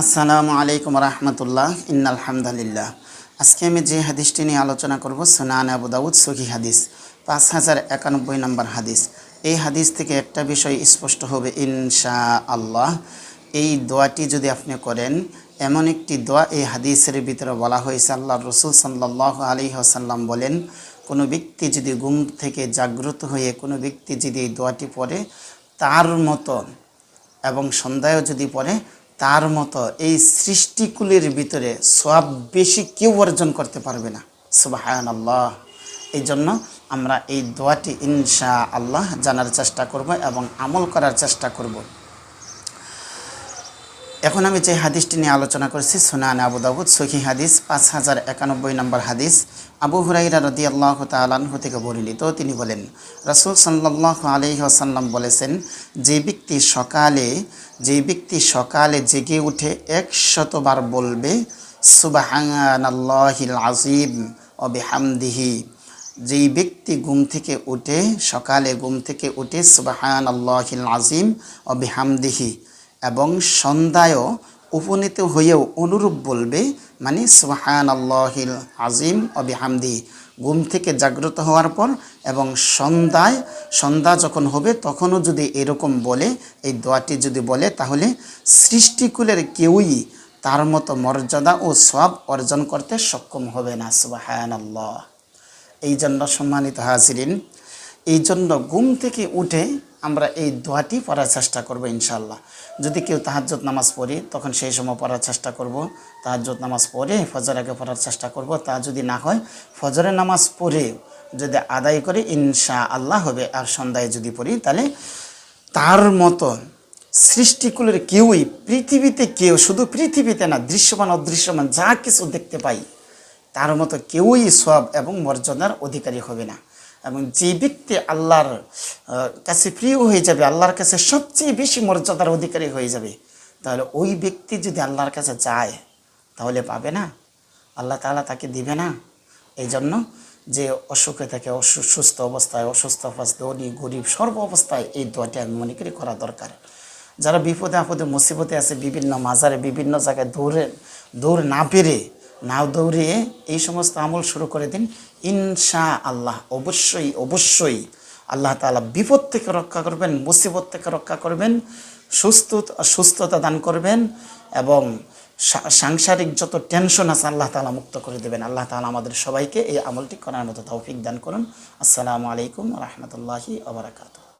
আসসালামু আলাইকুম রহমতুল্লাহ, ইন্নাল হামদালিল্লাহ। আজকে আমি যে হাদিসটি নিয়ে আলোচনা করব, সুনান আবু দাউদ সহি হাদিস, পাঁচ হাজার একানব্বই নম্বর হাদিস। এই হাদিস থেকে একটা বিষয় স্পষ্ট হবে ইনশা আল্লাহ এই দোয়াটি যদি আপনি করেন, এমন একটি দোয়া এই হাদিসের ভিতরে বলা হয়েছে আল্লাহ রসুল সাল্লাহ আলী আসাল্লাম বলেন, কোনো ব্যক্তি যদি ঘুম থেকে জাগ্রত হয়ে কোনো ব্যক্তি যদি এই দোয়াটি পড়ে, তার মতো এবং সন্ধ্যায়ও যদি পড়ে তার মতো এই সৃষ্টিকুলের ভিতরে সব বেশি কেউ অর্জন করতে পারবে না। সুবাহান আল্লাহ এই জন্য আমরা এই দোয়াটি ইনশা আল্লাহ জানার চেষ্টা করব এবং আমল করার চেষ্টা করব। এখন আমি যে হাদিসটি নিয়ে আলোচনা করছি, সুনান আবু দাউদ সহি হাদিস, পাঁচ হাজার একানব্বই নম্বর হাদিস, আবু হুরাইরা রদি আল্লাহ তালাহ থেকে বর্ণিত। তিনি বলেন, রাসুল সাল্লাহ আলহি আসাল্লাম বলেছেন, যে ব্যক্তি সকালে, যে ব্যক্তি সকালে জেগে উঠে একশতবার বলবে সুবাহান আল্লাহিল আজিম ও বেহামদিহি। যেই ব্যক্তি ঘুম থেকে উঠে, সকালে ঘুম থেকে উঠে সুবাহান আল্লাহিল আজিম ও বেহামদিহি। এবং সন্ধ্যায়ও উপনীত হয়েও অনুরূপ বলবে মানে সুহান আল্লাহিল আজিম অবিহামদি ঘুম থেকে জাগ্রত হওয়ার পর এবং সন্ধ্যায়, সন্ধ্যা যখন হবে তখনও যদি এরকম বলে, এই দোয়াটি যদি বলে, তাহলে সৃষ্টিকুলের কেউই তার মতো মর্যাদা ও সব অর্জন করতে সক্ষম হবে না সুবাহান আল্লাহ এই জন্য সম্মানিত হাজিরিন এই জন্য ঘুম থেকে উঠে আমরা এই দোয়াটি পড়ার চেষ্টা করব ইনশাল্লাহ যদি কেউ তাহাজ্জত নামাজ পড়ি, তখন সেই সময় পড়ার চেষ্টা করব। তাহাজ্জত নামাজ পড়ে, ফজর আগে পড়ার চেষ্টা করব। তা যদি না হয়, ফজরের নামাজ পড়ে যদি আদায় করে ইনশা আল্লাহ হবে। আর সন্ধ্যায় যদি পড়ি, তাহলে তার মতো সৃষ্টিকুলের কেউই পৃথিবীতে কেউ, শুধু পৃথিবীতে না, দৃশ্যমান, অদৃশ্যমান, যা কিছু দেখতে পাই, তার মতো কেউই সব এবং মর্যাদার অধিকারী হবে না। এবং যে ব্যক্তি আল্লাহর কাছে প্রিয় হয়ে যাবে, আল্লাহর কাছে সবচেয়ে বেশি মর্যাদার অধিকারী হয়ে যাবে, তাহলে ওই ব্যক্তি যদি আল্লাহর কাছে যায়, তাহলে পাবে না। আল্লাহ তালা তাকে দিবে না। এই জন্য যে অসুখে থাকে অসুস্থ অবস্থায় অসুস্থ অবস্থায়, ধনী, গরিব, সর্ব অবস্থায় এই দোয়াটি আমি মনে করি করা দরকার। যারা বিপদে আপদে, মুসিবতে আছে, বিভিন্ন মাজারে, বিভিন্ন জায়গায় দৌড়ে, দৌড় না পেরে নাও দৌড়িয়ে এই সমস্ত আমল শুরু করে দিন। ইনশা আল্লাহ অবশ্যই অবশ্যই আল্লাহ তালা বিপদ থেকে রক্ষা করবেন, মুসিবত থেকে রক্ষা করবেন, সুস্থ, সুস্থতা দান করবেন এবং সাংসারিক যত টেনশন আছে আল্লাহ তালা মুক্ত করে দেবেন। আল্লাহ তালা আমাদের সবাইকে এই আমলটি করার মতো তৌফিক দান করুন। আসসালামু আলাইকুম রহমতুল্লাহি আবরাকাত